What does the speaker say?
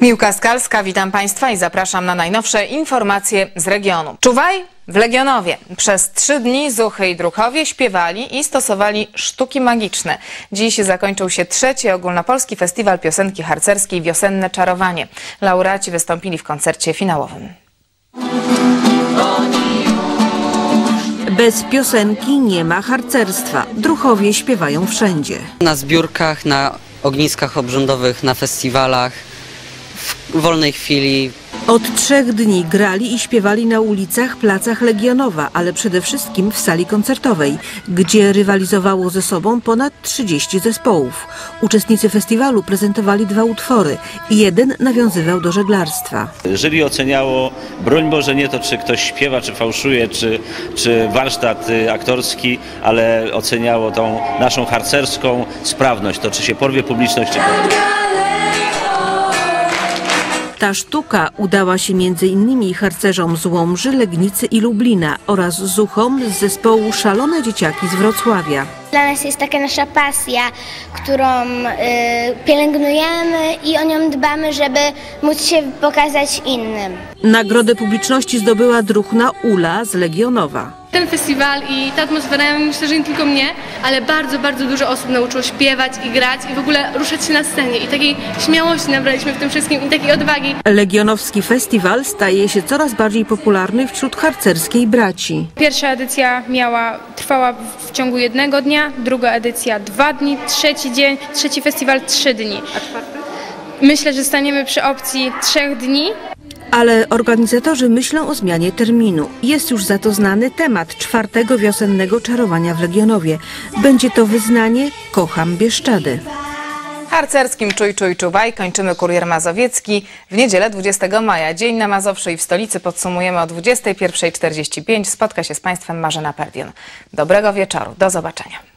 Miłka Skalska, witam Państwa i zapraszam na najnowsze informacje z regionu. Czuwaj w Legionowie. Przez trzy dni Zuchy i Druchowie śpiewali i stosowali sztuki magiczne. Dziś zakończył się trzeci ogólnopolski festiwal piosenki harcerskiej Wiosenne Czarowanie. Laureaci wystąpili w koncercie finałowym. Bez piosenki nie ma harcerstwa. Druchowie śpiewają wszędzie. Na zbiórkach, na ogniskach obrządowych, na festiwalach, wolnej chwili. Od trzech dni grali i śpiewali na ulicach, placach Legionowa, ale przede wszystkim w sali koncertowej, gdzie rywalizowało ze sobą ponad 30 zespołów. Uczestnicy festiwalu prezentowali dwa utwory. Jeden nawiązywał do żeglarstwa. Jury oceniało, broń Boże, nie to, czy ktoś śpiewa, czy fałszuje, czy, czy warsztat y, aktorski, ale oceniało tą naszą harcerską sprawność, to czy się porwie publiczność, czy Ta sztuka udała się innymi harcerzom z Łomży, Legnicy i Lublina oraz zuchom z zespołu Szalone Dzieciaki z Wrocławia. Dla nas jest taka nasza pasja, którą y, pielęgnujemy i o nią dbamy, żeby móc się pokazać innym. Nagrodę publiczności zdobyła druhna Ula z Legionowa. Ten festiwal i ta atmosfera, myślę, że nie tylko mnie, ale bardzo, bardzo dużo osób nauczyło śpiewać i grać i w ogóle ruszać się na scenie. I takiej śmiałości nabraliśmy w tym wszystkim i takiej odwagi. Legionowski festiwal staje się coraz bardziej popularny wśród harcerskiej braci. Pierwsza edycja miała, trwała w ciągu jednego dnia, druga edycja dwa dni, trzeci dzień, trzeci festiwal trzy dni. A czwarty? Myślę, że staniemy przy opcji trzech dni. Ale organizatorzy myślą o zmianie terminu. Jest już za to znany temat czwartego wiosennego czarowania w Legionowie. Będzie to wyznanie Kocham Bieszczady. Harcerskim Czuj Czuj Czuwaj kończymy Kurier Mazowiecki. W niedzielę 20 maja, dzień na Mazowszu i w stolicy podsumujemy o 21.45. Spotka się z Państwem Marzena Perdion. Dobrego wieczoru, do zobaczenia.